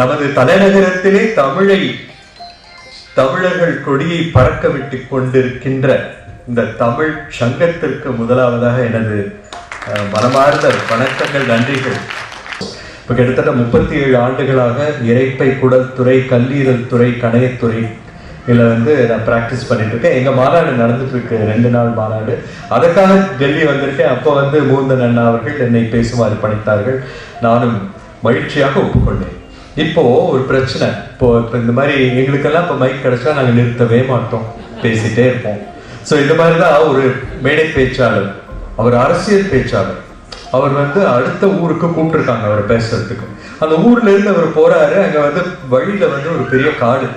நமது தலைநகரத்திலே தமிழை தமிழர்கள் கொடியை பறக்க விட்டுக் கொண்டிருக்கின்ற இந்த தமிழ் சங்கத்திற்கு முதலாவதாக எனது மனமார்ந்த வணக்கங்கள் நன்றிகள். இப்போ கிட்டத்தட்ட முப்பத்தி ஏழு ஆண்டுகளாக இறைப்பை குடல் துறை கல்லீரல் துறை கணையத்துறை இதில் வந்து நான் ப்ராக்டிஸ் பண்ணிட்டு இருக்கேன். எங்கள் மாநாடு நடந்துட்டு இருக்கு ரெண்டு நாள் மாநாடு. அதற்காக டெல்லி வந்திருக்கேன். அப்போ வந்து மூந்தன் அண்ணா அவர்கள் என்னை பேசுமாறு பணித்தார்கள். நானும் மகிழ்ச்சியாக ஒப்புக்கொண்டேன். இப்போ ஒரு பிரச்சனை. இப்போ இப்போ இந்த மாதிரி எங்களுக்கெல்லாம் இப்போ மைக் கிடைச்சா நாங்கள் நிறுத்தவே மாட்டோம். பேசிட்டே இருப்போம். ஸோ இந்த மாதிரி தான் ஒரு மேடை பேச்சாளர். அவர் அரசியல் பேச்சாளர். அவர் வந்து அடுத்த ஊருக்கு கூப்பிட்டுருக்காங்க அவர் பேசுறதுக்கு. அந்த ஊர்ல இருந்து அவர் போறாரு. அங்க வந்து வழியில வந்து ஒரு பெரிய காடு.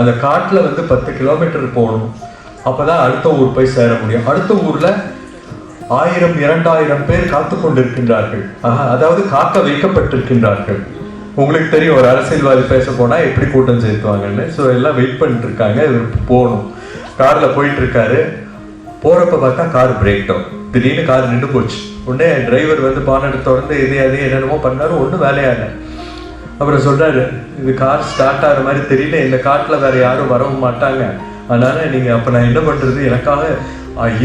அந்த காட்டுல வந்து பத்து கிலோமீட்டர் போகணும். அப்பதான் அடுத்த ஊர் போய் சேர முடியும். அடுத்த ஊர்ல ஆயிரம் இரண்டாயிரம் பேர் காத்து கொண்டிருக்கின்றார்கள் ஆஹா, அதாவது காக்க வைக்கப்பட்டிருக்கின்றார்கள். உங்களுக்கு தெரியும் ஒரு அரசியல்வாதி பேச போனா எப்படி கூட்டம் சேர்த்துவாங்கன்னு ஸோ எல்லாம் வெயிட் பண்ணிட்டு இருக்காங்க இவர் போகணும். கார்ல போயிட்டு இருக்காரு போறப்ப பார்த்தா கார் பிரேக் டவுன் திடீர்னு கார் நின்று போச்சு. உடனே டிரைவர் வந்து பானடை திறந்து இதே அதே என்னென்னமோ பண்ணாரு. ஒன்றும் வேலையாக அப்புறம் சொல்றாரு இது கார் ஸ்டார்ட் ஆகிற மாதிரி தெரியல. இந்த காட்டில் வேற யாரும் வரவும் மாட்டாங்க. அதனால நீங்க அப்ப நான் என்ன பண்றது? எனக்காக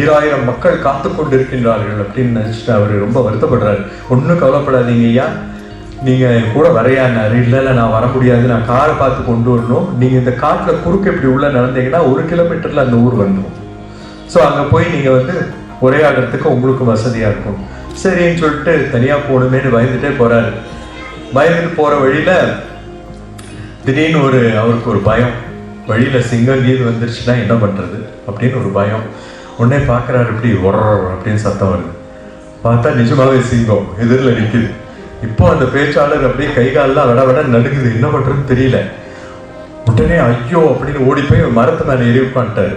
ஈராயிரம் மக்கள் காத்து கொண்டு இருக்கின்றார்கள் அப்படின்னு நினைச்சிட்டு அவர் ரொம்ப வருத்தப்படுறாரு. ஒன்றும் கவலைப்படாதீங்க ஐயா நீங்கள் என் கூட வரையானாரு இல்லை நான் வர முடியாது நான் காரை பார்த்து கொண்டு வரணும். நீங்கள் இந்த காட்டில் குறுக்க இப்படி உள்ள நடந்தீங்கன்னா ஒரு கிலோமீட்டரில் அந்த ஊர் வந்துடும் ஸோ அங்கே போய் நீங்கள் வந்து உரையாடுறதுக்கு உங்களுக்கு வசதியாக இருக்கும். சரின்னு சொல்லிட்டு தனியாக போகணுமேனு பயந்துட்டே போகிறாரு பயந்துட்டு போகிற வழியில் திடீர்னு ஒரு அவருக்கு ஒரு பயம். வழியில் சிங்கம் கீது வந்துருச்சுன்னா என்ன பண்ணுறது அப்படின்னு ஒரு பயம். உடனே பார்க்குறாரு இப்படி ஒர அப்படின்னு சத்தம் வருது. பார்த்தா நிஜமாவே சிங்கம் எதிரில் நிற்குது இப்போ அந்த பேச்சாளர் அப்படியே கை கால்லாம் விட விட நடுங்குது. என்ன பண்ணுறதுன்னு தெரியல. உடனே ஐயோ அப்படின்னு ஓடி போய் ஒரு மரத்து மேலே ஏறி உட்காந்துட்டாரு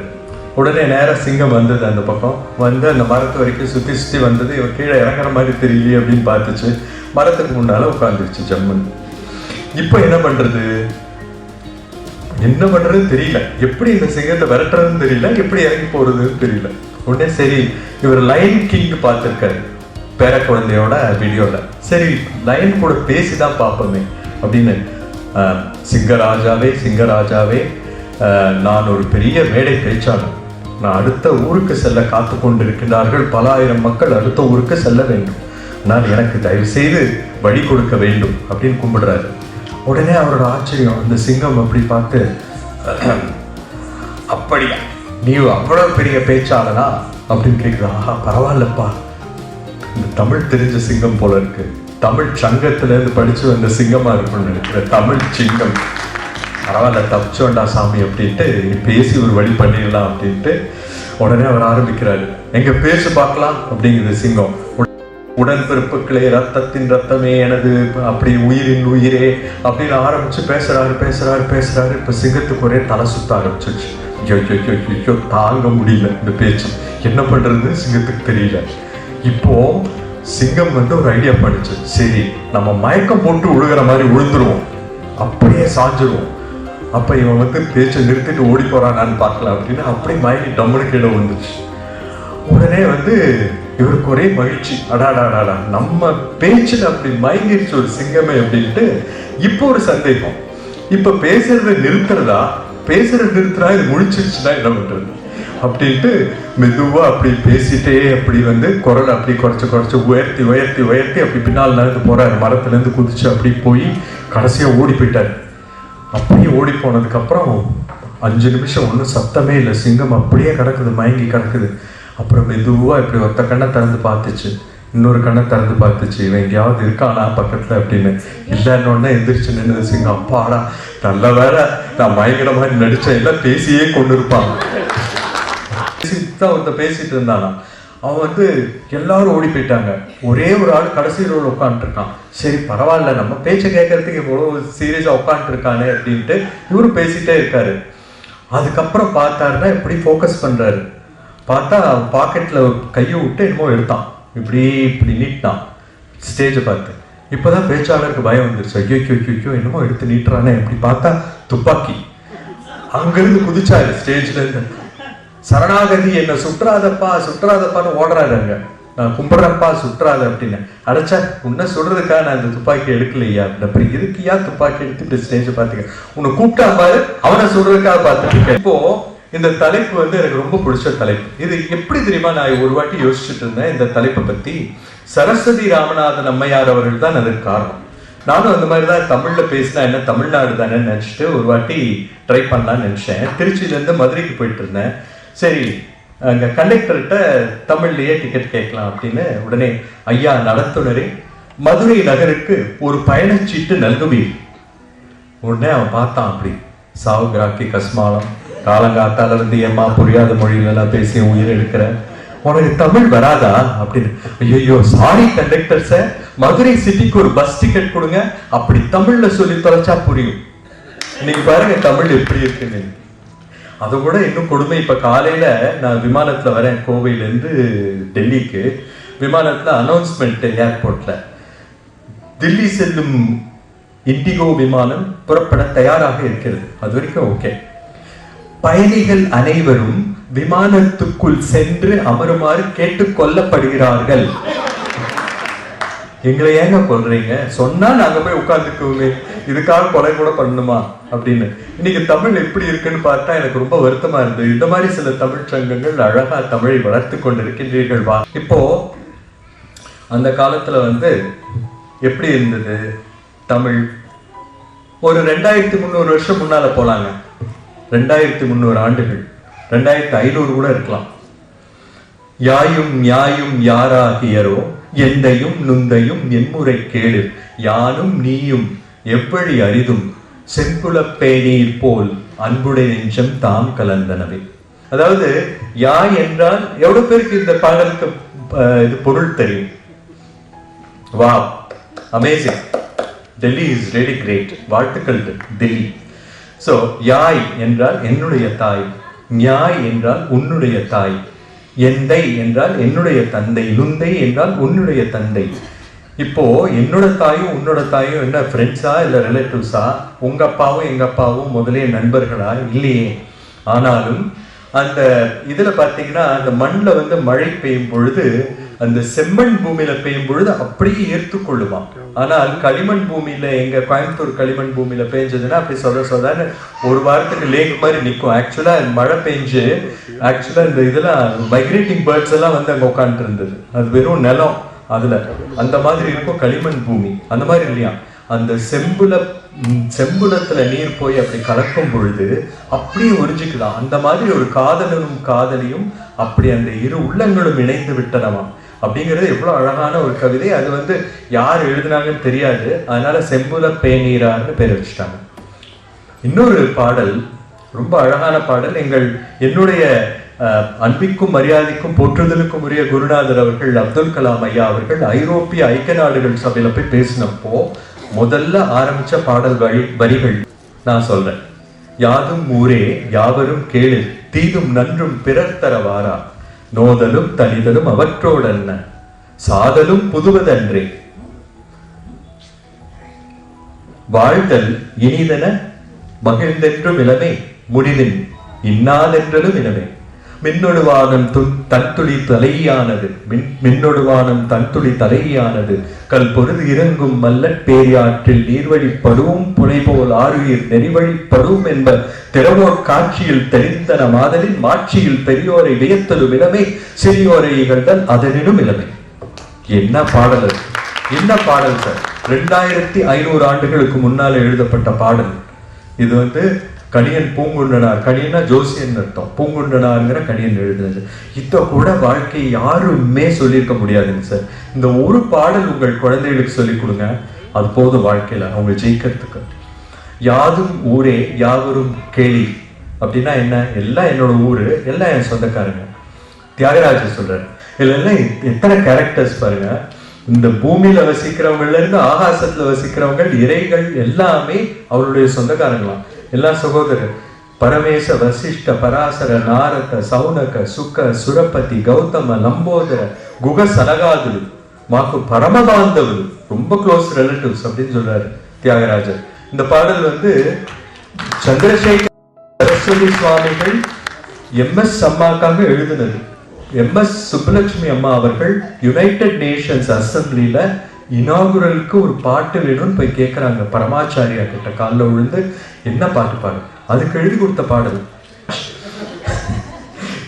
உடனே நேராக சிங்கம் வந்தது அந்த பக்கம். வந்து அந்த மரத்து வரைக்கும் சுற்றி சுற்றி வந்தது. இவன் கீழே இறங்குற மாதிரி தெரியலையே அப்படின்னு பார்த்துச்சு. மரத்துக்கு முன்னால் உட்காந்துருச்சு ஜம்முன் இப்போ என்ன பண்ணுறது என்ன பண்ணுறது தெரியல. எப்படி இந்த சிங்கத்தை விரட்டுறதுன்னு தெரியல. எப்படி இறங்கி போகிறதுன்னு தெரியல. உடனே சரி இவர் லைன் கிங் பார்த்துருக்காரு. பேர குழந்தையோட வீடியோவில் சரி லைன் கூட பேசி தான் பார்ப்போமே. அப்படின்னு சிங்கராஜாவே சிங்கராஜாவே நான் ஒரு பெரிய மேடை பேச்சாளர். நான் அடுத்த ஊருக்கு செல்ல காத்து கொண்டிருக்கிறார்கள் பல ஆயிரம் மக்கள் அடுத்த ஊருக்கு செல்ல வேண்டும். நான் எனக்கு தயவு செய்து வழி கொடுக்க வேண்டும் அப்படின்னு கும்பிடுறாரு. உடனே அவரோட ஆச்சரியம் அந்த சிங்கம் அப்படி பார்த்து அப்படியா? நீ அவ்வளோ பெரிய பேச்சாளனா அப்படின்னு கேட்குறா ஆஹா பரவாயில்லப்பா. தமிழ் தெரிஞ்ச சிங்கம் போல இருக்கு. தமிழ் சங்கத்துல இருந்து படிச்சு வந்த சிங்கமா இருக்கும்னு நினைக்கிற தமிழ் சிங்கம். பரவாயில்ல தப்பிச்சோண்டா சாமி அப்படின்ட்டு பேசி ஒரு வழி பண்ணிடலாம் அப்படின்ட்டு உடனே அவர் ஆரம்பிக்கிறாரு. எங்க பேசு பார்க்கலாம் அப்படிங்குது சிங்கம். உடன்பிறப்புகளே ரத்தத்தின் ரத்தமே எனது அப்படி உயிரின் உயிரே அப்படின்னு ஆரம்பிச்சு பேசுறாரு பேசுறாரு பேசுறாரு. இப்ப சிங்கத்துக்கு ஒரே தலை சுத்த ஆரம்பிச்சிருச்சு. ஐயோ ஐயோ, ஐயோ, ஐயோ, தாங்க முடியல இந்த பேச்சு. என்ன பண்றது? சிங்கத்துக்கு தெரியல. இப்போ சிங்கம் வந்து ஒரு ஐடியா பண்ணிச்சு சரி நம்ம மயக்கம் போட்டு விழுகிற மாதிரி விழுந்துருவோம் அப்படியே சாஞ்சிருவோம். அப்ப இவன் வந்து பேச்சை நிறுத்திட்டு ஓடி போறானான்னு பார்க்கலாம் அப்படின்னு அப்படியே மயக்கி டம்முனு கீழே விழுந்துச்சு. உடனே வந்து இவருக்கு ஒரே மகிழ்ச்சி. அடாடாடாடா நம்ம பேச்சில் அப்படி மயங்கிருச்சு ஒரு சிங்கமே அப்படின்ட்டு இப்போ ஒரு சந்தேகம். இப்போ பேசுறத நிறுத்துறதா? பேசுறத நிறுத்துறா இது முழிச்சிருச்சுன்னா என்ன பண்றது? அப்படின்ட்டு மெதுவாக அப்படி பேசிட்டே அப்படி வந்து குரல் அப்படி குறைச்சி குறைச்சி உயர்த்தி உயர்த்தி உயர்த்தி அப்படி பின்னால் நடந்து போகிறார் மரத்துலேருந்து குதிச்சு அப்படி போய் கடைசியாக ஓடி போயிட்டார். அப்படியே ஓடி போனதுக்கப்புறம் அஞ்சு நிமிஷம் ஒன்றும் சத்தமே இல்லை. சிங்கம் அப்படியே கிடக்குது மயங்கி கிடக்குது. அப்புறம் மெதுவாக இப்படி ஒத்த கண்ணை திறந்து பார்த்துச்சு. இன்னொரு கண்ணை திறந்து பார்த்துச்சு. இவன் எங்கேயாவது இருக்கானா பக்கத்தில் அப்படின்னு. இல்லைன்னு உடனே எந்திரிச்சு நின்று சிங்கம். அப்பாடா நல்ல வேலை நான் மயங்கிற மாதிரி நடித்த எல்லாம் பேசியே கொண்டு இருப்பாங்க தான் ஒருத்தன் பேசிட்டு இருந்தானா? அவன் வந்து எல்லாரும் ஓடி போயிட்டாங்க. ஒரே ஒரு ஆள் கடைசி ரோல் உட்காந்துருக்கான் சரி பரவாயில்ல நம்ம பேச்சை கேட்கறதுக்கு இவ்வளோ சீரியஸாக உட்காந்துருக்கானே அப்படின்ட்டு இவரும் பேசிட்டே இருக்காரு. அதுக்கப்புறம் பார்த்தாருன்னா இப்படி ஃபோக்கஸ் பண்ணுறாரு பார்த்தா பாக்கெட்டில் கையை விட்டு என்னமோ எடுத்தான். இப்படி இப்படி நீட்டினான். ஸ்டேஜை பார்த்து. இப்போ தான் பேச்சாளருக்கு பயம் வந்துருச்சு. ஐயோ ஐயோ ஐயோ, கியோ என்னமோ எடுத்து நீட்டுறானே. இப்படி பார்த்தா துப்பாக்கி. அங்கேருந்து குதிச்சாரு ஸ்டேஜ்லேருந்து சரணாகதி என்ன? சுற்றாதப்பா சுற்றாதப்பான்னு ஓடுறாருங்க நான் கும்பிட்றப்பா சுற்றாத அப்படின்னு. அடைச்சா உன்னை சொல்றதுக்காக நான் இந்த துப்பாக்கி எடுக்கலையா? அப்புறம் எதுக்கியா துப்பாக்கி எடுத்து இப்படி ஸ்டேஜ் பார்த்துக்க உன்னை கூப்பிட்டா பாரு அவனை சொல்றதுக்காக பார்த்துட்டு இப்போ இந்த தலைப்பு வந்து எனக்கு ரொம்ப பிடிச்ச தலைப்பு. இது எப்படி தெரியுமா? நான் ஒரு வாட்டி யோசிச்சுட்டு இருந்தேன் இந்த தலைப்பை பத்தி. சரஸ்வதி ராமநாதன் அம்மையார் அவர்கள் தான் அதற்கு காரணம். நானும் அந்த மாதிரி தான் தமிழ்ல பேசினா என்ன தமிழ்நாடு தானே நினைச்சிட்டு ஒரு வாட்டி ட்ரை பண்ணலான்னு நினச்சேன். திருச்சியில இருந்து மதுரைக்கு போயிட்டு இருந்தேன். சரி அங்கே கண்டக்டர்கிட்ட தமிழ்லேயே டிக்கெட் கேட்கலாம் அப்படின்னு உடனே ஐயா நடத்துனரே மதுரை நகருக்கு ஒரு பயணச்சீட்டு நல்குவீர் உடனே அவன் பார்த்தான் அப்படி. சாவுகிராக்கி கஸ்மாலம் காலங்காத்தால இருந்து ஏமா புரியாத மொழியிலலாம் பேசி உயிர் எடுக்கிற? உனக்கு தமிழ் வராதா அப்படின்னு. ஐயோ சாரி கண்டக்டர் சார் மதுரை சிட்டிக்கு ஒரு பஸ் டிக்கெட் கொடுங்க. அப்படி தமிழ்ல சொல்லி தொலைச்சா புரியும். இன்னைக்கு பாருங்க தமிழ் எப்படி இருக்குன்னு. அதை விட இன்னும் கொடுமை. இப்போ காலையில் நான் விமானத்தில் வரேன் கோவையிலேருந்து டெல்லிக்கு. விமானத்தில் அனௌன்ஸ்மெண்ட் ஏர்போர்ட்டில் தில்லி செல்லும் இண்டிகோ விமானம் புறப்பட தயாராக இருக்கிறது. அது வரைக்கும் ஓகே பயணிகள் அனைவரும் விமானத்துக்குள் சென்று அமருமாறு கேட்டுக்கொள்ளப்படுகிறார்கள் எங்களை ஏங்க கொள்றீங்க சொன்னா நாங்க போய் உட்கார்ந்துக்குவோமே. இதுக்காக கொலை கூட பண்ணணுமா அப்படின்னு. இன்னைக்கு தமிழ் எப்படி இருக்குன்னு பார்த்தா எனக்கு ரொம்ப வருத்தமா இருந்தது. இந்த மாதிரி சில தமிழ் சங்கங்கள் அழகா தமிழை வளர்த்து கொண்டிருக்கின்றீர்கள் வா. இப்போ அந்த காலத்துல வந்து எப்படி இருந்தது? தமிழ் ஒரு ரெண்டாயிரத்தி முந்நூறு வருஷம் முன்னால போலாங்க. ரெண்டாயிரத்தி முந்நூறு ஆண்டுகள். ரெண்டாயிரத்தி ஐநூறு கூட இருக்கலாம். யாயும் நியாயும் யாராகியரோ எந்தையும் நுந்தையும் என்முறை கேளு யானும் நீயும் எப்படி அரிதும் செங்குலப் போல் அன்புடைய நெஞ்சம் தாம் கலந்தனவே. அதாவது யாய் என்றால் எவ்வளவு பேருக்கு இந்த பாடலுக்கு இது பொருள் தெரியும்? வா amazing Delhi is ready great வாழ்த்துக்கள் டெல்லி சோ யாய் என்றால் என்னுடைய தாய் ஞாய் என்றால் உன்னுடைய தாய் எந்தை என்றால் என்னுடைய தந்தை நுந்தை என்றால் உன்னுடைய தந்தை. இப்போ என்னோட தாயும் உன்னோட தாயும் என்ன ஃப்ரெண்ட்ஸா இல்லை ரிலேட்டிவ்ஸா உங்க அப்பாவும் எங்க அப்பாவும் முதலே நண்பர்களா? இல்லையே. ஆனாலும் அந்த இதில் பார்த்தீங்கன்னா அந்த மண்ணில் வந்து மழை பெய்யும் பொழுது அந்த செம்மண் பூமியில பெய்யும் பொழுது அப்படியே ஈர்த்து கொள்ளுமா? ஆனால் களிமண் பூமியில எங்க கோயம்புத்தூர் களிமண் பூமியில பெஞ்சதுன்னா அப்படி சொத சொதன்னு ஒரு வாரத்துக்கு லேக் மாதிரி நிற்கும் ஆக்சுவலா மழை பெஞ்சு ஆக்சுவலா இந்த இதெல்லாம் மைக்ரேட்டிங் பேர்ட்ஸ் எல்லாம் வந்து அங்கே உட்காந்துட்டு இருந்தது அது வெறும் நிலம். அதுல. அந்த மாதிரி இருக்கும் களிமண் பூமி. அந்த மாதிரி இல்லையா? அந்த செம்புல செம்புலத்துல நீர் போய் அப்படி கலக்கும் பொழுது அப்படியே உறிஞ்சிக்கலாம் அந்த மாதிரி ஒரு காதலனும் காதலியும் அப்படி அந்த இரு உள்ளங்களும் இணைந்து விட்டனமா அப்படிங்கிறது எவ்வளவு அழகான ஒரு கவிதை. அது வந்து யார் எழுதினாங்கன்னு தெரியாது. அதனால செம்புல பேநீரான்னு பேர் வச்சுட்டாங்க. இன்னொரு பாடல் ரொம்ப அழகான பாடல். எங்கள் என்னுடைய அன்பிற்கும் மரியாதைக்கும் போற்றுதலுக்கும் உரிய குருநாதர் அவர்கள் அப்துல் கலாம் ஐயா அவர்கள் ஐரோப்பிய ஐக்கிய நாடுகள் சபையில போய் பேசினப்போ முதல்ல ஆரம்பிச்ச பாடல் வழி வரிகள் நான் சொல்றேன். யாதும் ஊரே யாவரும் கேளு தீதும் நன்றும் பிறர் தரவாரா? நோதலும் தனிதலும் அவற்றோடன்ன சாதலும் புதுவதன்றே. வாழ்தல் இனிதன மகிழ்ந்தென்றும் இளமே முடிவின் இன்னாதென்றலும் இளமே மின்னொடுவானம் து- தன்துளி தலையானது. மின் மின்னொடுவானம் தன்துளி தலையானது. கல் பொருது இறங்கும் மல்லற் பேரியாற்றில் நீர்வழிப்படுவும் புனைபோல் ஆறுயிர் நெறிவழிப்படுவும் என்ப திறவோர் காட்சியில் தெரிந்தன மாதலின் மாட்சியில் பெரியோரை வியத்தலும் இளமே சிறியோரை இகழ்தல் அதனினும் இளமை என்ன பாடல் என்ன பாடல் சார்? ரெண்டாயிரத்தி ஐநூறு ஆண்டுகளுக்கு முன்னால எழுதப்பட்ட பாடல். இது வந்து கணியன் பூங்குண்டனா கணியனா ஜோசியன் அர்த்தம். பூங்குண்டனாங்கிற கணியன் எழுதுனது. இதை கூட வாழ்க்கை யாருமே சொல்லியிருக்க முடியாதுங்க சார். இந்த ஒரு பாடல் உங்கள் குழந்தைகளுக்கு சொல்லிக் கொடுங்க. அது போதும் வாழ்க்கையில. அவங்க ஜெயிக்கிறதுக்கு. யாதும் ஊரே யாவரும் கேலி. அப்படின்னா என்ன? எல்லாம் என்னோட ஊரு எல்லாம் என் சொந்தக்காரங்க. தியாகராஜர் சொல்றாரு. இதுல எல்லாம் எத்தனை கேரக்டர்ஸ் பாருங்க. இந்த பூமியில வசிக்கிறவங்கல இருந்து ஆகாசத்துல வசிக்கிறவங்க இறைகள் எல்லாமே அவருடைய சொந்தக்காரங்களாம். எல்லா சகோதரர் ಪರಮೇಶ வசிஷ்ட பராசர ನಾರಕ ಸೌನಕ சுக்க ಸುರಪತಿ கௌதம ಲಂಬೋದರ குக சலகாதுடு மாக்கு பரம பாந்தவர் ரொம்ப க்ளோஸ் ரிலேட்டிவ்ஸ் அப்படின்னு சொல்றாரு தியாகராஜர். இந்த பாடல் வந்து சந்திரசேகர் சரஸ்வதி சுவாமிகள் எம். எஸ். அம்மாக்காக எழுதினது. எம். எஸ். சுப்புலட்சுமி அம்மா அவர்கள் யுனைடெட் நேஷன்ஸ் அசம்பிளியில இனாகுரலுக்கு ஒரு பாட்டு வேணும்னு போய் கேட்குறாங்க பரமாச்சாரியா கிட்ட காலில் விழுந்து என்ன பாட்டு பாடு? அதுக்கு எழுதி கொடுத்த பாடல்.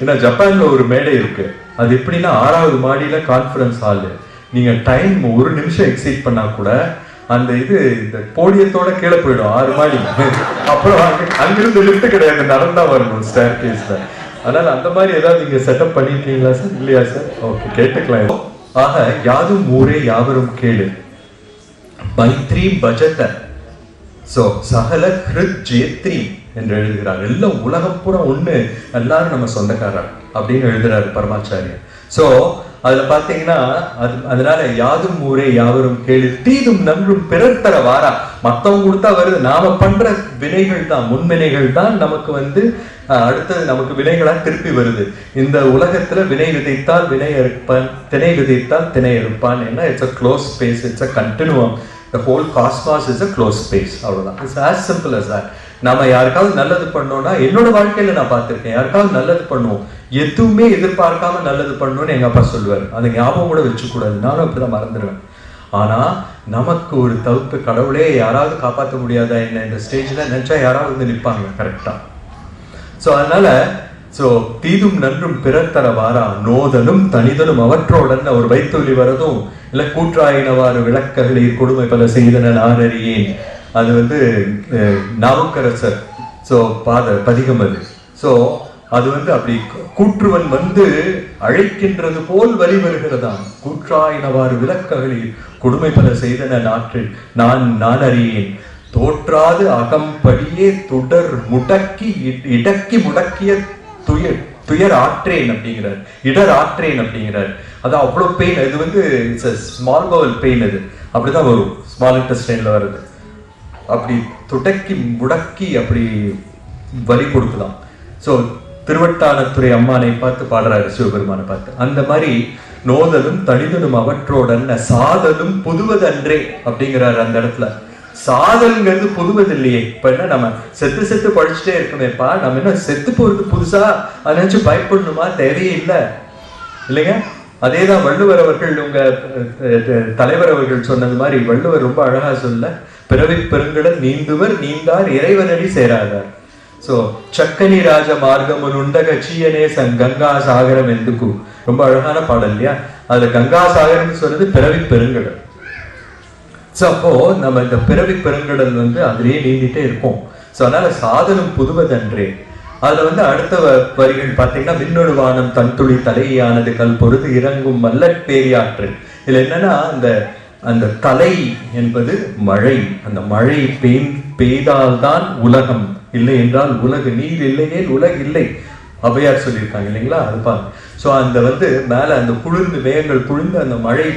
ஏன்னா ஜப்பான்ல ஒரு மேடை இருக்கு. அது எப்படின்னா ஆறாவது மாடியில கான்ஃபரன்ஸ் ஹாலு நீங்க டைம் ஒரு நிமிஷம் எக்ஸைட் பண்ணா கூட அந்த இது இந்த போடியத்தோட கீழே போயிடும் ஆறு மாடி. அப்புறம் அங்கே அங்கிருந்து லிஃப்ட் கிடையாது நடந்தா வரணும் ஸ்டேர் கேஸ்ல அதனால அந்த மாதிரி ஏதாவது நீங்க செட்டப் பண்ணிருக்கீங்களா சார் இல்லையா சார் ஓகே கேட்டுக்கலாம். ஆக யாதும் ஊரே யாவரும் கேளு. மைத்ரி பஜத சோ சகல ஹிருத் ஜேத்ரி என்று எழுதுகிறார். எல்லாம் உலகம் பூரா ஒண்ணு. எல்லாரும் நம்ம சொந்தக்காரர் அப்படின்னு எழுதுறாரு பரமாச்சாரியர். சோ அதுல பாத்தீங்கன்னா அது அதனால யாதும் ஊரே யாவரும் கேளு தீதும் நன்றும் பிறர் தர வாரா. மத்தவங்க கொடுத்தா வருது. நாம பண்ற வினைகள் தான் முன்வினைகள் தான் நமக்கு வந்து அடுத்தது நமக்கு வினைகளா திருப்பி வருது. இந்த உலகத்துல வினை விதைத்தால் வினை அறுப்பான் திணை விதைத்தால் திணை அறுப்பான். என்ன? It's a close space it's a continuum the whole cosmos is a close space அவ்வளவுதான். It's as simple as that நம்ம யாருக்காவது நல்லது பண்ணோம்னா என்னோட வாழ்க்கையில நான் பார்த்திருக்கேன். யாருக்காவது நல்லது பண்ணுவோம். எதுவுமே எதிர்பார்க்காம நல்லது பண்ணணும்னு எங்க அப்பா சொல்லுவார். அதை ஞாபகம் கூட வச்சுக்கூடாது. நானும் அப்படிதான் மறந்துடுவேன் ஆனா நமக்கு ஒரு தவிப்பு கடவுளே யாராவது காப்பாற்ற முடியாதா என்ன? இந்த ஸ்டேஜ்ல நினைச்சா யாராவது வந்து நிற்பாங்க கரெக்டா ஸோ அதனால ஸோ தீதும் நன்றும் பிறர் தரவாரா நோதலும் தனிதலும் அவற்றோடன் அவர் வைத்தொலி வரதும் இல்லை கூற்றாயினவாறு விளக்ககளில் கொடுமை பல செய்தன நானறியேன். அது வந்து நாவுக்கரசர். ஸோ பாத பதிகம் அது. ஸோ அது வந்து அப்படி கூற்றுவன் வந்து அழைக்கின்றது போல் வழி வருகிறதாம் கூற்றாயினவாறு விளக்ககளில் கொடுமை பல செய்தன நாற்றில் நான் நான் அறியேன் தோற்றாது அகம்படியே தொடர் முடக்கி இடக்கி முடக்கிய துயர் துயர் ஆற்றேன் அப்படிங்கிறார். இடர் ஆற்றேன் அப்படிங்கிறார். அது அவ்வளோ பெயின் இது வந்து இட்ஸ் ஸ்மால் பவல் பெயின் அது. அப்படிதான் வரும். ஸ்மால் இன்டெஸ்டைன்ல வருது அப்படி துடக்கி முடக்கி அப்படி வலி கொடுக்கலாம். ஸோ திருவட்டாளத்துறை அம்மானை பார்த்து பாடுறாரு சிவபெருமானை பார்த்து. அந்த மாதிரி நோதலும் தனிதலும் அவற்றோடன் சாதலும் புதுவதன்றே அப்படிங்கிறாரு அந்த இடத்துல. சாதல்ங்கிறது புதுவது இல்லையே இப்ப என்ன நம்ம செத்து செத்து படிச்சுட்டே இருக்கமேப்பா நம்ம என்ன செத்து போறது புதுசா? அதை நினைச்சு பயப்படணுமா? தேவையே இல்லை. இல்லைங்க? அதேதான் வள்ளுவர் அவர்கள் உங்க தலைவர் அவர்கள் சொன்னது மாதிரி வள்ளுவர் ரொம்ப அழகா சொல்ல பிறவி பெருங்கடல் நீந்துவர் நீந்தார் இறைவனடி சேராதார். ஸோ சக்கனி ராஜ மார்க்கமுன் உண்டக சீயனேசன் கங்கா சாகரம் எந்துக்கு ரொம்ப அழகான பாடல் இல்லையா அதுல கங்கா சாகரம்னு சொல்றது பிறவி பெருங்கடல் ஸோ அப்போ நம்ம இந்த பிறவி பெருங்கடல் வந்து அதிலேயே நீந்திட்டே இருப்போம் ஸோ அதனால சாதனம் புதுவதன்றே அதுல வந்து அடுத்த வரிகள் பார்த்தீங்கன்னா மின்னொடு வானம் தன்துளி தலையானது கல் பொருது இறங்கும் மல்ல பேரியாற்று இதுல என்னன்னா அந்த அந்த தலை என்பது மழை அந்த மழை பெய் பெய்தால்தான் உலகம் இல்லை என்றால் உலகு நீர் இல்லையே உலகு இல்லை? அவையார் சொல்லியிருக்காங்க இல்லைங்களா? அது பாருங்க. ஸோ அந்த வந்து மேலே அந்த குளிர்ந்து மேகங்கள் குளிர்ந்து அந்த மழை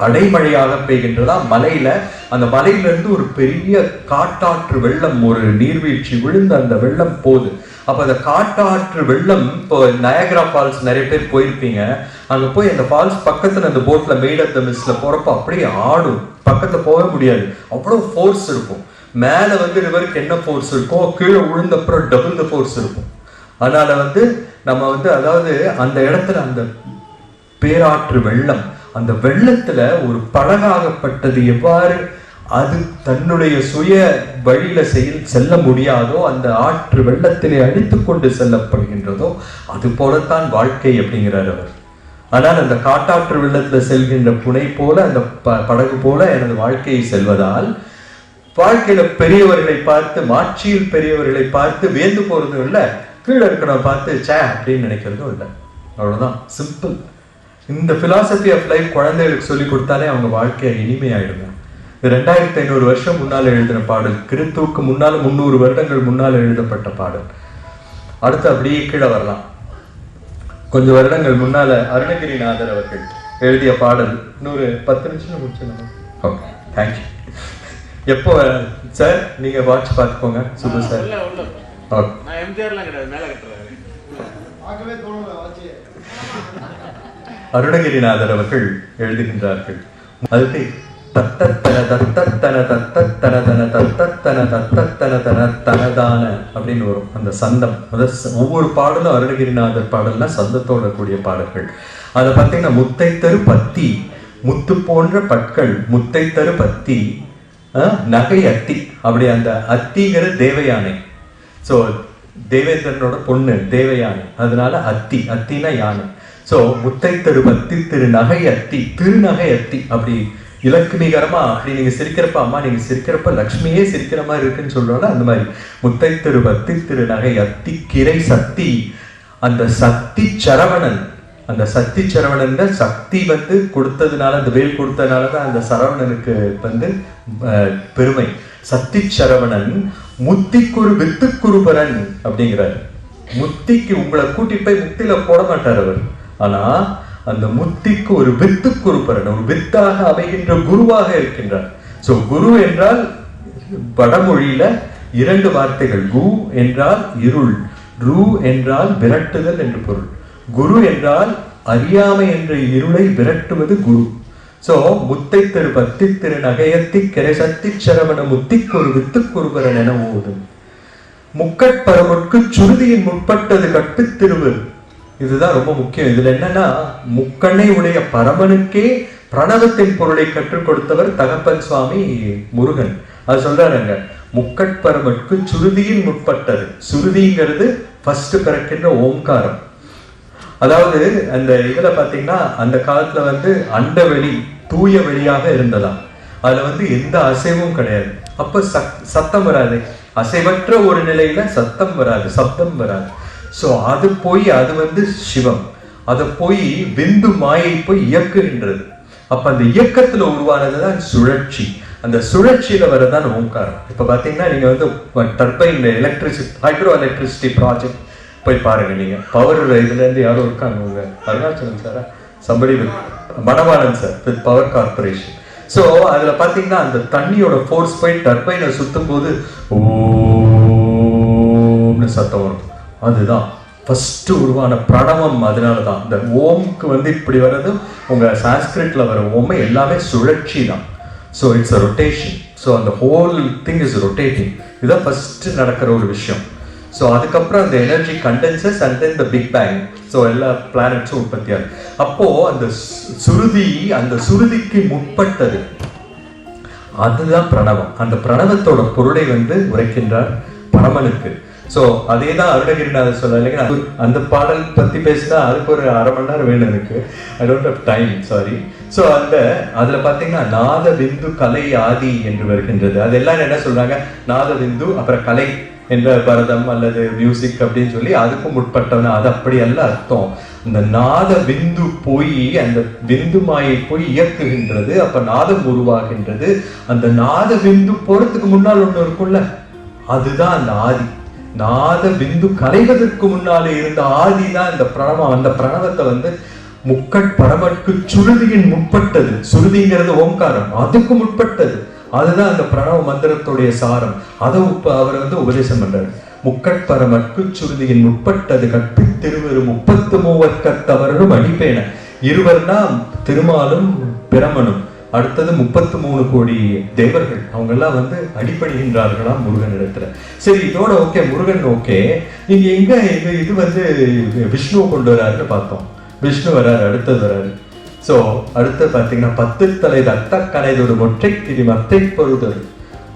அடைமழையாக பெய்கின்றதா? மலையில அந்த மலையிலிருந்து ஒரு பெரிய காட்டாற்று வெள்ளம் ஒரு நீர்வீழ்ச்சி விழுந்து அந்த வெள்ளம் போகுது. அப்ப அந்த காட்டாற்று வெள்ளம் இப்போ நயக்ரா ஃபால்ஸ் நிறைய பேர் போயிருப்பீங்க. அங்க போய் அந்த ஃபால்ஸ் பக்கத்துல அந்த போட்ல மேட் ஆஃப் த மிஸ்ல போறப்ப அப்படியே ஆடும். பக்கத்துல போக முடியாது. அவ்வளவு ஃபோர்ஸ் இருக்கும். மேலே வந்து ரிவருக்கு என்ன ஃபோர்ஸ் இருக்கோ கீழே விழுந்தப்புறம் டபுள் த ஃபோர்ஸ் இருக்கும். அதனால் வந்து நம்ம வந்து அதாவது அந்த இடத்துல அந்த பேராற்று வெள்ளம் அந்த வெள்ளத்தில் ஒரு படகாகப்பட்டது எவ்வாறு அது தன்னுடைய சுய வழியில செயல் செல்ல முடியாதோ அந்த ஆற்று வெள்ளத்திலே அழித்து கொண்டு செல்லப்படுகின்றதோ அது போலத்தான் வாழ்க்கை அப்படிங்கிறார் அவர். ஆனால் அந்த காட்டாற்று வெள்ளத்தில் செல்கின்ற புனை போல அந்த ப- படகு போல எனது வாழ்க்கையை செல்வதால் வாழ்க்கையில பெரியவர்களை பார்த்து மாட்சியில் பெரியவர்களை பார்த்து வேந்து போறதும் இல்லை கீழே இருக்கணும் பார்த்து சே அப்படின்னு நினைக்கிறதும் இல்லை. அவ்வளவுதான். சிம்பிள் இந்த பிலாசபி ஆஃப் லைஃப் குழந்தைகளுக்கு சொல்லி கொடுத்தாலே அவங்க வாழ்க்கையை இனிமையாயிடுங்க. இது ரெண்டாயிரத்தி ஐநூறு வருஷம் முன்னால் எழுதின பாடல் கிறித்துவுக்கு முன்னால முந்நூறு வருடங்கள் முன்னால் எழுதப்பட்ட பாடல். அடுத்து அப்படியே கீழே வரலாம். கொஞ்சம் வருடங்கள் முன்னால அருணகிரிநாதர் அவர்கள் எழுதிய பாடல். இன்னொரு பத்து நிமிஷம் முடிச்சிடலாம்? ஓகே தேங்க்யூ எப்போ சார் நீங்க வாட்ச் பார்த்துக்கோங்க. சுபு சார் நான் எம்ஜிஆர்லாம் கிடையாது மேல கட்டுறாரு பார்க்கவே தோணல வாட்சி அருணகிரிநாதர் அவர்கள் எழுதுகின்றார்கள். அதுக்கு தத்தத்தன தத்தத்தன தத்தத்தன தன தத்தத்தன தத்தத்தன தன தனதான அப்படின்னு வரும் அந்த சந்தம் ஒவ்வொரு பாடலும் அருணகிரிநாதர் பாடல்னா சந்தத்தோட கூடிய பாடல்கள் அதை பார்த்தீங்கன்னா முத்தை தரு பத்தி முத்து போன்ற பற்கள் முத்தை தரு பத்தி நகை அத்தி. அப்படி அந்த அத்திங்கிற தேவயானை. ஸோ தேவேந்திரனோட பொண்ணு தேவயானை. அதனால அத்தி. அத்தினா யானை. ஸோ முத்தை திரு பத்தி திரு நகை அத்தி திருநகை அத்தி. அப்படி இலக்குமிகரமா அப்படி நீங்க சிரிக்கிறப்ப அம்மா நீங்க சிரிக்கிறப்ப லக்ஷ்மியே சிரிக்கிற மாதிரி இருக்குன்னு சொல்றோம்ல அந்த மாதிரி. முத்தை திரு பத்தி திரு நகை அத்தி கிரை சக்தி அந்த சக்தி சரவணன். அந்த சக்தி சரவணன் சக்தி வந்து கொடுத்ததுனால அந்த வேல் கொடுத்ததுனால தான் அந்த சரவணனுக்கு வந்து பெருமை. சக்தி சரவணன் முத்திக்கு ஒரு வித்துக்குருபரன் அப்படிங்கிறார். முத்திக்கு உங்களை கூட்டி போய் முத்தில போட மாட்டார் அவர். ஆனா அந்த முத்திக்கு ஒரு வித்து குருபரன் ஒரு வித்தாக அமைகின்ற குருவாக இருக்கின்றார். சோ குரு என்றால் வடமொழியில இரண்டு வார்த்தைகள். கு என்றால் இருள் ரு என்றால் விரட்டுதல் என்று பொருள். குரு என்றால் அறியாமை என்ற இருளை விரட்டுவது குரு. சோ முத்தை திரு பத்தி திரு நகையத்தி கிரை சத்தி சரவண முத்திக்கு ஒரு வித்து குருபரன் என ஓதும். முக்கட்பரமுட்கு சுருதியின் முற்பட்டது கற்பித் திருவரு இதுதான் ரொம்ப முக்கியம். இதுல என்னன்னா முக்கண்ணை உடைய பரமனுக்கே பிரணவத்தின் பொருளை கற்றுக் கொடுத்தவர் தகப்பன் சுவாமி முருகன். அது சொல்றாருங்க முக்கட்பரமற்கு சுருதியின் முற்பட்டது. சுருதிங்கிறது ஃபர்ஸ்ட் பிறக்கின்ற ஓம்காரம். அதாவது அந்த இதுல பாத்தீங்கன்னா அந்த காலத்துல வந்து அண்டவெளி தூய வெளியாக இருந்ததாம். அதுல வந்து எந்த அசைவும் கிடையாது. அப்ப சத்- சத்தம் வராது. அசைவற்ற ஒரு நிலையில சத்தம் வராது சப்தம் வராது. சோ அது போய் அது வந்து சிவம். அதை போய் விந்து மாயை போய் இயக்குகின்றது அப்ப அந்த இயக்கத்துல உருவானதுதான் சுழற்சி. அந்த சுழற்சியில வரதான் ஓங்காரம். இப்ப பாத்தீங்கன்னா நீங்க வந்து turbine electricity hydro electricity project போய் பாருங்க நீங்கள் பவர் இதுலேருந்து யாரும் இருக்காங்க உங்க. அருணாச்சலம் சாரா? Somebody Manavalan sir with power corporation so அதில் பார்த்தீங்கன்னா அந்த தண்ணியோட ஃபோர்ஸ் போய் டர்பைனை சுற்றும் போது ஓம்னு சத்தம் வரும். அதுதான். ஃபஸ்ட்டு உருவான பிரணவம் அதனால தான் இந்த ஓம்க்கு வந்து இப்படி வர்றது உங்கள் சான்ஸ்கிரிட்ல வர ஓமை எல்லாமே சுழற்சி தான். So it's a rotation so அந்த ஹோல் திங் இஸ் ரொட்டேட்டிங் இதுதான் ஃபஸ்ட்டு நடக்கிற ஒரு விஷயம். ஸோ அதுக்கப்புறம் அந்த energy condenses and then the big bang so எல்லா பிளானட்ஸும் உற்பத்தி ஆகுது. அப்போ அந்த சுருதி அந்த சுருதிக்கு முற்பட்டது. அதுதான் பிரணவம். அந்த பிரணவத்தோட பொருளை வந்து உரைக்கின்றார் பரமனுக்கு. சோ அதே தான் அருணகிரிநாதர் சொல்ல இல்லைங்க அது அந்த பாடல் பத்தி பேசினா அதுக்கு ஒரு அரை மணி நேரம் வேணும் எனக்கு. I don't have time sorry so அந்த அதுல பார்த்தீங்கன்னா நாத பிந்து கலை ஆதி என்று வருகின்றது. அது எல்லாம் என்ன சொல்றாங்க? நாத பிந்து அப்புறம் கலை. என்ற பரதம் அல்லது மியூசிக் அப்படின்னு சொல்லி அதுக்கும் முற்பட்டவன அது அப்படி அல்ல அர்த்தம். இந்த நாத விந்து போய் அந்த விந்து மாயை போய் இயக்குகின்றது அப்ப நாதம் உருவாகின்றது. அந்த நாத விந்து போறதுக்கு முன்னால் ஒண்ணு இருக்கும்ல அதுதான் அந்த ஆதி. நாத விந்து கலைவதற்கு முன்னாலே இருந்த ஆதி தான் இந்த பிரணவம். அந்த பிரணவத்தை வந்து முக்கட் பரமற்கு சுருதியின் முற்பட்டது. சுருதிங்கிறது ஓம்காரம். அதுக்கு முற்பட்டது அதுதான் அந்த பிரணவ மந்திரத்துடைய சாரம். அதை உப்ப அவர் வந்து உபதேசம் பண்றாரு. முக்கட்பர சுருதியின் முற்பட்டது கற்பித் திருவரு முப்பத்து மூவர் கத்தவரும் அடிப்பேன. இருவர்னா திருமாலும் பிரமனும். அடுத்தது முப்பத்து மூணு கோடி தேவர்கள். அவங்க எல்லாம் வந்து அடிப்படைகின்றார்களா முருகன் இடத்துல சரி இதோட ஓகே முருகன் ஓகே. நீங்க எங்க இது வந்து விஷ்ணுவை கொண்டு வராருன்னு பார்த்தோம். விஷ்ணு வராரு அடுத்தது வராரு. ஸோ அடுத்து பார்த்தீங்கன்னா பத்து தலை தத்த கனைதொரு ஒற்றை திரி மத்தை பொருதொரு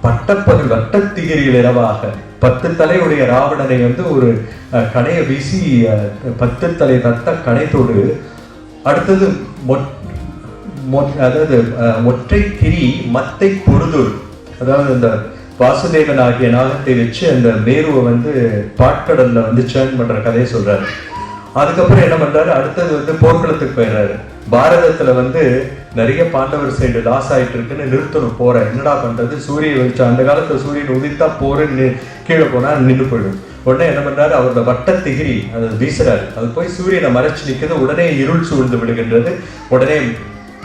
பட்டப்பகல் வட்டத்திகிரியில் இரவாக. பத்து தலையுடைய ராவணனை வந்து ஒரு அஹ், கணையை வீசி பத்து தலை தத்த கணைத்தோடு அடுத்தது மொட்- மொ- அதாவது ஒற்றை கிரி மத்தை பொருதொரு அதாவது இந்த வாசுதேவன் ஆகிய நாகத்தை வச்சு அந்த மேருவை வந்து பாட்கடல்ல வந்து சேர்ன் பண்ற கதையை சொல்றாரு. அதுக்கப்புறம் என்ன பண்றாரு? அடுத்தது வந்து போர்க்களத்துக்கு போயிடுறாரு. பாரதத்துல வந்து நிறைய பாண்டவர் சைடு லாஸ் ஆயிட்டு இருக்குன்னு நிறுத்தணும் போற. என்னடா பண்றது? சூரிய வெளிச்சம் அந்த காலத்துல சூரியன் உதித்தா போறன்னு கீழே போனா நின்று போயிடும். உடனே என்ன பண்றாரு? அவரோட வட்ட திகிரி அதை வீசுறாரு. அது போய் சூரியனை மறைச்சு நிற்கிறது உடனே இருள் சூழ்ந்து விடுகின்றது. உடனே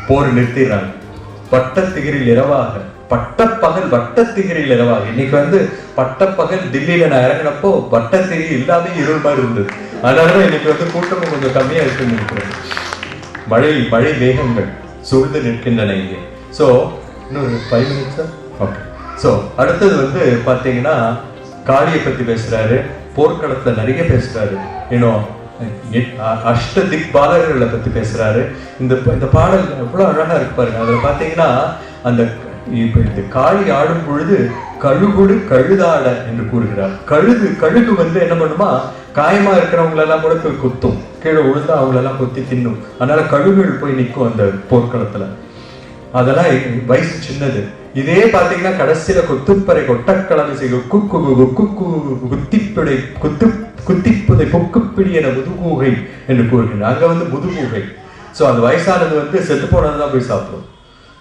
போர் நிறுத்திடுறாங்க. பட்டத்திகிரில் இரவாக. பட்டப்பகல் வட்டத்திகிரியில் இரவாக. இன்னைக்கு வந்து பட்டப்பகல் தில்லியில நான் இறங்கினப்போ வட்டத்திகிரி இல்லாம இருள் மாதிரி இருந்தது. அதனாலதான் இன்னைக்கு வந்து கூட்டமும் கொஞ்சம் கம்மியா இருக்குன்னு நினைக்கிறேன். மழை மழை வேகங்கள் சூழ்ந்து நிற்கின்றன இங்கே. ஸோ இன்னொரு ஃபைவ் மினிட்ஸ் ஓகே ஸோ அடுத்தது வந்து பார்த்தீங்கன்னா காளியை பற்றி பேசுகிறாரு போர்க்களத்தில் நிறைய பேசுகிறாரு ஏன்னோ அஷ்ட திக் பாலர்களை பற்றி பேசுகிறாரு இந்த இந்த பாடல் எவ்வளோ அழகாக இருக்கு பாருங்க. அதில் பார்த்தீங்கன்னா அந்த இப்போ இந்த காளி ஆடும் பொழுது கழுகுடு கழுதாட என்று கூறுகிறார். கழுகு கழுகு வந்து என்ன பண்ணுமா? காயமாக இருக்கிறவங்களெல்லாம் கூட போய் குத்தும். கீழே உழுந்து அவங்களெல்லாம் குத்தி தின்னும். அதனால கழுகுகள் போய் நிற்கும் அந்த போர்க்களத்துல. அதெல்லாம் வயசு சின்னது. இதே பாத்தீங்கன்னா கடைசியில கொத்துப்பறை கொட்டக்கலமை செய்யும் குக்கு குக்கு குத்திப்பிடை குத்து குத்திப்புதை பொக்குப்பிடி என முதுகூகை என்று கூறுகின்றனர் அங்க வந்து முதுகூகை. சோ அந்த வயசானது வந்து செத்து போனதுதான் போய் சாப்பிடும்.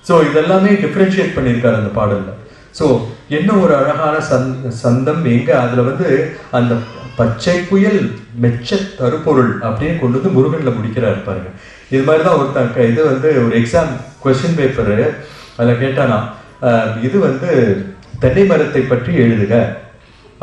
சோ இதெல்லாமே டிஃப்ரென்ஷியேட் பண்ணியிருக்காரு அந்த பாடலில். சோ என்ன ஒரு அழகான சந்த் சந்தம். எங்க அதுல வந்து அந்த பச்சை புயல் மெச்ச தருப்பொருள் அப்படின்னு கொண்டு வந்து முருகனில் முடிக்கிறாரு பாருங்க. இது மாதிரி தான் ஒருத்தன் இது வந்து ஒரு எக்ஸாம் கொஸ்டின் பேப்பரு அதில் கேட்டானா இது வந்து தென்னை மரத்தை பற்றி எழுதுக.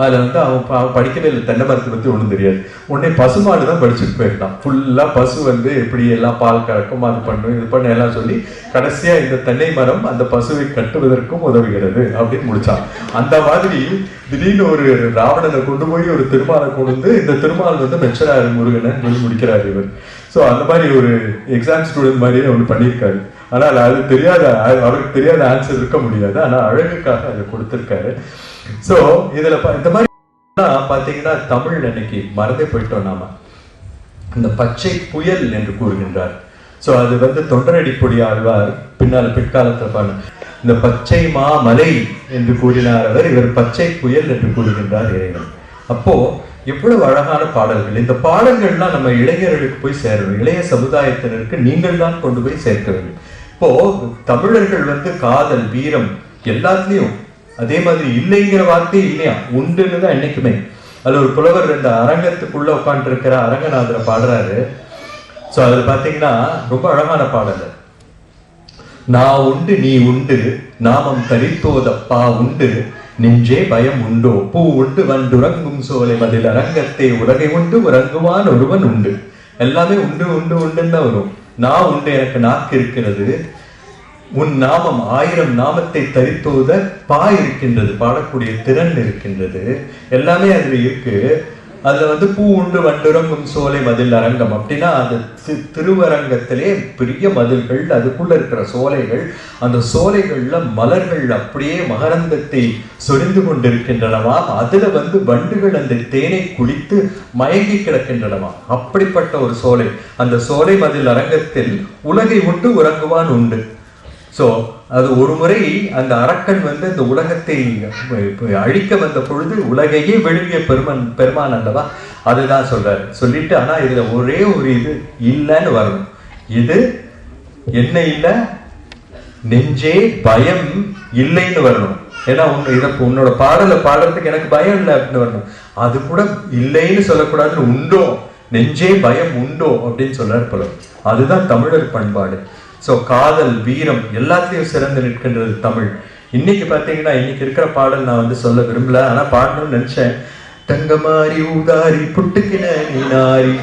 அதில் வந்து அவன் அவன் படிக்கவே இல்லை. தென்னை மரத்தை பற்றி ஒன்றும் தெரியாது. உடனே பசுமாடு தான் படிச்சுட்டு போயிருக்கான் ஃபுல்லாக பசு வந்து எப்படி எல்லாம் பால் கறக்கும் அது பண்ணும் இது பண்ண எல்லாம் சொல்லி கடைசியாக இந்த தென்னை மரம் அந்த பசுவை கட்டுவதற்கும் உதவுகிறது அப்படின்னு முடிச்சான். அந்த மாதிரி திடீர்னு ஒரு ராவணனை கொண்டு போய் ஒரு திருமாலை கொண்டு வந்து இந்த திருமால் வந்து மெச்சராரு முருகனை சொல்லி முடிக்கிறார் இவர். ஸோ அந்த மாதிரி ஒரு எக்ஸாம் ஸ்டூடெண்ட் மாதிரியே ஒன்று பண்ணியிருக்காரு. ஆனால் அது தெரியாத அவருக்கு தெரியாத ஆன்சர் இருக்க முடியாது. ஆனால் அழகுக்காக அதை கொடுத்துருக்காரு. ஸோ இதில் இந்த மாதிரி பார்த்தீங்கன்னா தமிழ் அன்னைக்கு மறந்தே போயிட்டோம் நாம. இந்த பச்சை புயல் என்று கூறுகின்றார். சோ அது வந்து தொண்டரடி ஆழ்வார் பின்னால் பிற்காலத்தில் பாரு இந்த பச்சை மா மலை என்று கூறினார் அவர். இவர் பச்சை புயல் என்று கூறுகின்றார் இறைவன். அப்போ எவ்வளவு அழகான பாடல்கள். இந்த பாடல்கள்லாம் நம்ம இளைஞர்களுக்கு போய் சேரணும். இளைய சமுதாயத்தினருக்கு நீங்கள் தான் கொண்டு போய் சேர்க்க வேண்டும். இப்போ தமிழர்கள் வந்து காதல் வீரம் எல்லாத்துலேயும் அதே மாதிரி இல்லைங்கிற வார்த்தையே இல்லையா? உண்டுன்னு தான் என்னைக்குமே. அதுல ஒரு புலவர் இந்த அரங்கத்துக்குள்ள உட்காந்துருக்கிற இருக்கிற அரங்கநாதரை பாடுறாரு. சோ அதில் பாத்தீங்கன்னா ரொம்ப அழகான பாடல் நான் உண்டு நீ உண்டு நாமம் தரித்தோதப்பா உண்டு நெஞ்சே பயம் உண்டோ? பூ உண்டு வண்டுறங்கும் சோலை மதில் அரங்கத்தை உலகை உண்டு உறங்குவான் ஒருவன் உண்டு. எல்லாமே உண்டு உண்டு உண்டுன்னு தான் வரும். நான் உண்டு எனக்கு நாக்கு இருக்கிறது உன் நாமம் ஆயிரம் நாமத்தை தரித்தோத பா இருக்கின்றது பாடக்கூடிய திறன் இருக்கின்றது. எல்லாமே அதுல இருக்கு. அதுல வந்து பூ உண்டு வண்டுறங்கும் சோலை மதில் அரங்கம் அப்படின்னா அந்த தி- திருவரங்கத்திலே பெரிய மதில்கள் அதுக்குள்ள இருக்கிற சோலைகள் அந்த சோலைகள்ல மலர்கள் அப்படியே மகரந்தத்தை சொரிந்து கொண்டிருக்கின்றனவா? அதுல வந்து வண்டுகள் அந்த தேனை குளித்து மயங்கி கிடக்கின்றனவா? அப்படிப்பட்ட ஒரு சோலை. அந்த சோலை மதில் அரங்கத்தில் உலகை உண்டு உறங்குவான் உண்டு. ஸோ அது ஒரு முறை அந்த அரக்கன் வந்து இந்த உலகத்தை அழிக்க வந்த பொழுது உலகையே விழுங்கிய பெருமன் பெருமான் அல்லவா? அதுதான் சொல்றாரு. சொல்லிட்டு ஆனா இதுல ஒரே ஒரு இது இல்லைன்னு வரணும். இது என்ன இல்லை? நெஞ்சே பயம் இல்லைன்னு வரணும். ஏன்னா உன் இதை உன்னோட பாடலை பாடுறதுக்கு எனக்கு பயம் இல்லை அப்படின்னு வரணும். அது கூட இல்லைன்னு சொல்லக்கூடாதுன்னு உண்டோ? நெஞ்சே பயம் உண்டோ? அப்படின்னு சொல்றாரு போல அதுதான் தமிழர் பண்பாடு. சோ காதல் வீரம் எல்லாத்துலயும் சிறந்து நிற்கின்றது தமிழ். இன்னைக்கு பாத்தீங்கன்னா இன்னைக்கு இருக்கிற பாடல் நான் வந்து சொல்ல விரும்பல. ஆனா பாடணும்னு நினைச்சேன். தங்கமாரி ஊதாரி புட்டுக்கின நீ நாரி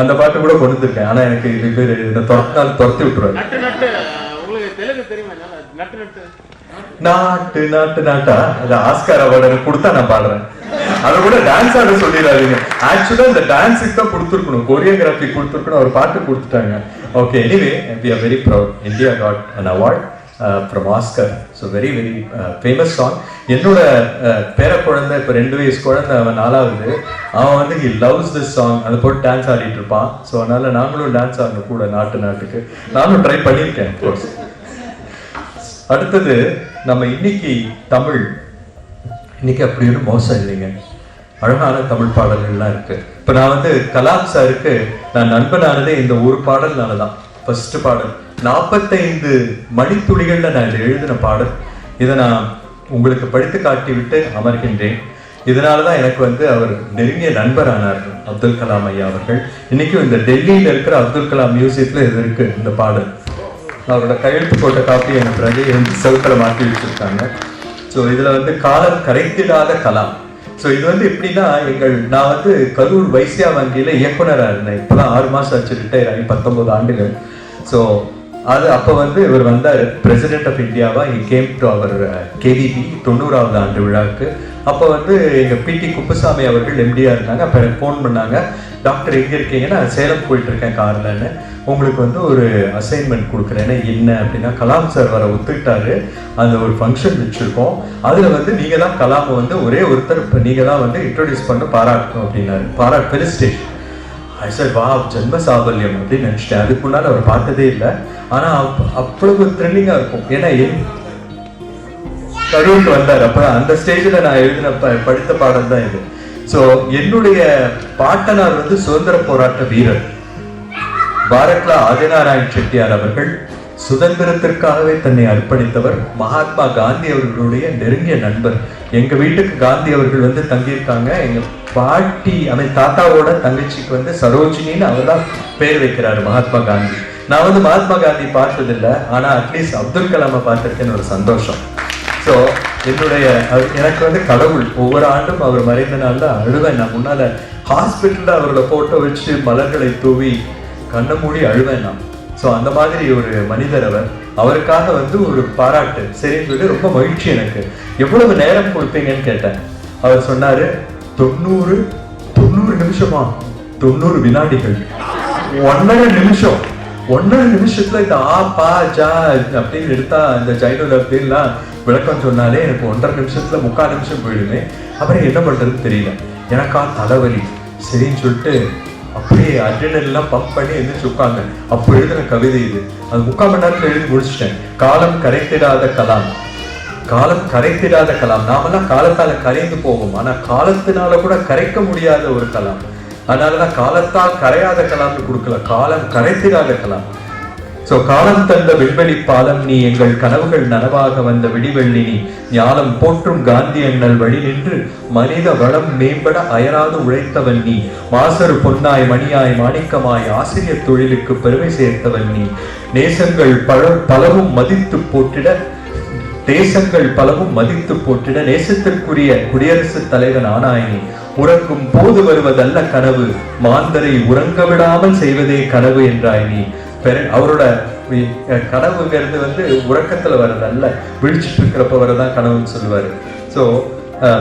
அந்த பாட்டு கூட கொண்டு வந்திருக்கேன் ஆனா எனக்கு இது பேர் இந்த துரத்தினால் துரத்தி விட்டுருவாரு நட்டு நட்டு? நட்டு அது ஆஸ்கார் அவார்டு கொடுத்தா நான் பாடுறேன். அதை கூட டான்ஸ் ஆட சொல்லிடாதீங்க. ஆக்சுவலா இந்த டான்ஸுக்கு தான் கொடுத்துருக்கணும். கொரியோகிராஃபி கொடுத்துருக்கணும். ஒரு பாட்டு கொடுத்துட்டாங்க. Okay anyway we are very proud India got an award from Oscar so very very famous song என்னோட uh, பேர குழந்தை இப்போ ரெண்டு வயசு குழந்தை அவன் நாலாவது. அவன் வந்து ஹி லவ்ஸ் திஸ் சாங் அதை போட்டு டான்ஸ் ஆடிட்டு இருப்பான். ஸோ அதனால நாங்களும் டான்ஸ் ஆடணும் கூட நாட்டு நாட்டுக்கு. நானும் ட்ரை பண்ணியிருக்கேன் கோர்ஸ் அடுத்தது நம்ம இன்னைக்கு தமிழ். இன்னைக்கு அப்படி ஒரு மோசம் இல்லைங்க. அழகான தமிழ் பாடல்கள்லாம் இருக்குது இப்போ நான் வந்து கலாம் சாருக்கு நான் நண்பனானதே இந்த ஒரு பாடல்னால தான் ஃபர்ஸ்ட் பாடல். நாற்பத்தைந்து மணித்துளிகளில் நான் இதை எழுதின பாடல். இதை நான் உங்களுக்கு படித்து காட்டிவிட்டு அமர்கின்றேன். இதனால தான் எனக்கு வந்து அவர் நெருங்கிய நண்பரானார் அப்துல் கலாம் ஐயா அவர்கள். இன்னைக்கும் இந்த டெல்லியில் இருக்கிற அப்துல் கலாம் மியூசியத்தில் இது இருக்கு இந்த பாடல். அவரோட கையெழுத்து போட்ட காப்பி என் பிரதி வந்து செவுத்துல மாற்றி வச்சுருக்காங்க. ஸோ இதில் வந்து காலம் கரைத்திடாத கலாம். ஸோ இது வந்து எப்படின்னா எங்கள் நான் வந்து கரூர் வைசியா வங்கியில் இயக்குனராக இருந்தேன். இப்பதான் ஆறு மாதம் ஆச்சு ரிட்டையர் ஆகி பத்தொம்போது ஆண்டுகள். ஸோ அது அப்போ வந்து இவர் வந்தார் பிரசிடென்ட் ஆஃப் இந்தியாவா இ கேம் டு அவர் கேவிபி தொண்ணூறாவது ஆண்டு விழாவுக்கு. அப்போ வந்து எங்கள் பிடி குப்புசாமி அவர்கள் எம்டியாக இருந்தாங்க. அப்போ எனக்கு ஃபோன் பண்ணாங்க. டாக்டர் எங்கே இருக்கீங்கன்னா சேலம் போயிட்டு இருக்கேன் கார்லன்னு. உங்களுக்கு வந்து ஒரு அசைன்மெண்ட் கொடுக்குறேன்னு. என்ன அப்படின்னா கலாம் சார் வர ஒத்துக்கிட்டாரு. அந்த ஒரு ஃபங்க்ஷன் வச்சுருக்கோம். அதில் வந்து நீங்கள் தான் கலாமை வந்து ஒரே ஒருத்தர் இப்போ நீங்கள் தான் வந்து இன்ட்ரடியூஸ் பண்ண பாராட்டணும் அப்படின்னாரு. பாராட் ஃபெலிஸ்டேஷன் ஐ சார் வா ஜென்ம சாபல்யம் அப்படின்னு நினச்சிட்டேன். அதுக்கு முன்னால் அவர் பார்த்ததே இல்லை. ஆனால் அப் அவ்வளவு த்ரில்லிங்காக இருக்கும். ஏன்னா என் கரூருக்கு வந்தார். அப்போ அந்த ஸ்டேஜில் நான் எழுதின ப- படித்த பாடம் தான் இது. ஸோ என்னுடைய பாட்டனார் வந்து சுதந்திர போராட்ட வீரர். பாரத்லா ஆதிநாராயண் செட்டியார் அவர்கள் சுதந்திரத்திற்காகவே தன்னை அர்ப்பணித்தவர். மகாத்மா காந்தி அவர்களுடைய நெருங்கிய நண்பர். எங்க வீட்டுக்கு காந்தி அவர்கள் வந்து தங்கியிருக்காங்க. எங்க பாட்டி அவன் தாத்தாவோட தங்கச்சிக்கு வந்து சரோஜினின்னு அவர் தான் பேர் வைக்கிறாரு மகாத்மா காந்தி. நான் வந்து மகாத்மா காந்தி பார்த்ததில்லை. ஆனா அட்லீஸ்ட் அப்துல் கலாமை பார்த்திருக்கேன்னு ஒரு சந்தோஷம். ஸோ என்னுடைய எனக்கு வந்து கடவுள் ஒவ்வொரு ஆண்டும் அவர் மறைந்த நாள்ல அழுவேன் நான். முன்னால ஹாஸ்பிட்டலில் அவரோட ஃபோட்டோ வச்சு மலர்களை தூவி கண்ணை மூடி அழுவேன் நான். ஸோ அந்த மாதிரி ஒரு மனிதர் அவர். அவருக்காக வந்து ஒரு பாராட்டு. சரின்னு சொல்லி ரொம்ப மகிழ்ச்சி எனக்கு. எவ்வளவு நேரம் கொடுப்பீங்கன்னு கேட்டேன். அவர் சொன்னாரு தொண்ணூறு தொண்ணூறு நிமிஷமா? தொண்ணூறு வினாடிகள். ஒன்றரை நிமிஷம். ஒன்றரை நிமிஷத்துல இந்த ஆ பா ஜா அப்படின்னு எடுத்தா இந்த ஜைனோல அப்படின்லாம் விளக்கம் சொன்னாலே எனக்கு ஒன்றரை நிமிஷத்துல முக்கால் நிமிஷம் போயிடுமே. அப்புறம் என்ன பண்றதுன்னு தெரியல. எனக்கா தலைவலி. சரின்னு சொல்லிட்டு அப்படியே அட்ரினல்லாம் பம்ப் பண்ணி எந்திரிச்சு உட்காந்து அப்போ எழுதின கவிதை இது. அது முக்கால் மணி நேரத்தில் எழுதி முடிச்சிட்டேன். காலம் கரைத்திடாத கலாம். காலம் கரைத்திடாத கலாம். நாமெல்லாம் காலத்தால கரைந்து போவோம். ஆனா காலத்தினால கூட கரைக்க முடியாத ஒரு கலாம். அதனாலதான் காலத்தால் கரையாத கலாம்னு கொடுக்கல. காலம் கரைத்திராத கலாம். சோ காலம் தந்த விண்வெளி பாலம் நீ எங்கள் கனவுகள் நனவாக வந்த விடிவெள்ளி நீ. ஞானம் போற்றும் காந்தி அண்ணல் வழி நின்று மனித வளம் மேம்பட அயராது உழைத்தவன் நீ. மாசரு பொன்னாய் மணியாய் மாணிக்கமாய் ஆசிரியர் தொழிலுக்கு பெருமை சேர்த்தவன் நீ. நேசங்கள் பழ பலவும் மதித்து போற்றிட தேசங்கள் பலவும் மதித்து போற்றிட நேசத்திற்குரிய குடியரசுத் தலைவன் ஆனாயினி உறக்கும் போது வருவதல்ல கனவு. மாந்தரை உறங்க விடாமல் செய்வதே கனவு என்றாய் நீ. பெரு- அவரோட கனவுங்கிறது வந்து உறக்கத்துல வர்றதல்ல. விழிச்சிட்டு இருக்கிறப்ப வரதான் கனவுன்னு சொல்லுவாரு. சோ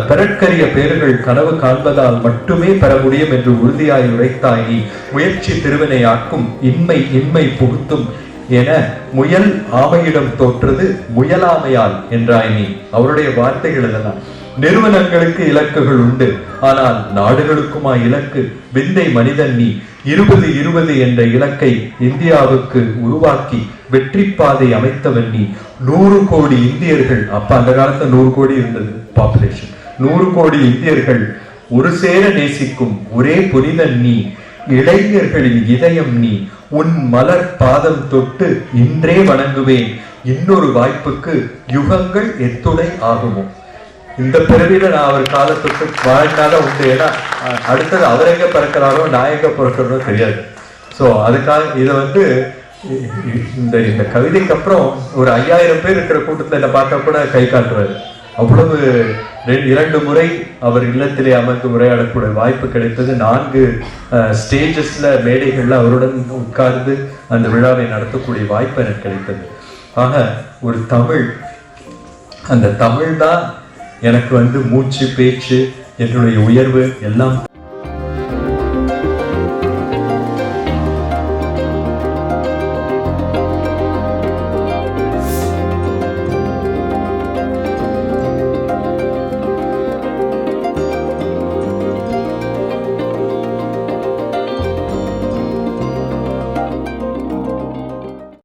பெறற்கரிய பேர்கள் கனவு காண்பதால் மட்டுமே பெற முடியும் என்று உறுதியாய் உழைத்தாய் நீ. முயற்சி திருவினையாக்கும் இன்மை இன்மை புகுத்தும் என முயல் ஆமையிடம் தோற்றது முயலாமையால் என்றாய் நீ. அவருடைய வார்த்தைகள் இதெல்லாம். நிறுவனங்களுக்கு இலக்குகள் உண்டு. ஆனால் நாடுகளுக்குமா இலக்கு? விந்தை மனிதன் நீ. இருபது இருபது என்ற இலக்கை இந்தியாவுக்கு உருவாக்கி வெற்றி பாதை அமைத்தவன் நீ. நூறு கோடி இந்தியர்கள் அப்ப அந்த காலத்துல நூறு கோடி இருந்தது பாப்புலேஷன் நூறு கோடி இந்தியர்கள் ஒரு சேர நேசிக்கும் ஒரே புனிதன் நீ. இளைஞர்களின் இதயம் நீ. உன் மலர் பாதம் தொட்டு இன்றே வணங்குவேன். இன்னொரு வாய்ப்புக்கு யுகங்கள் எத்துணை ஆகுமோ? இந்த பிறவியில நான் அவர் காலத்துக்கு வாழ்ந்தாதான் உண்டு. ஏன்னா அடுத்தது அவர் எங்க பிறக்கிறாரோ நான் எங்க பிறக்கிறனோ தெரியாது. ஸோ அதுக்காக இதை வந்து இந்த இந்த கவிதைக்கு அப்புறம் ஒரு ஐயாயிரம் பேர் இருக்கிற கூட்டத்தில் என்னை பார்த்தா கூட கை காட்டுறாரு அவ்வளவு ரெ- இரண்டு முறை அவர் இல்லத்திலே அமர்ந்து உரையாடக்கூடிய வாய்ப்பு கிடைத்தது. நான்கு ஸ்டேஜஸ்ல மேடைகள்ல அவருடன் உட்கார்ந்து அந்த விழாவை நடத்தக்கூடிய வாய்ப்பு எனக்கு கிடைத்தது. ஆக ஒரு தமிழ் அந்த தமிழ் தான் எனக்கு வந்து மூச்சு பேச்சு என்னுடைய உயர்வு எல்லாம்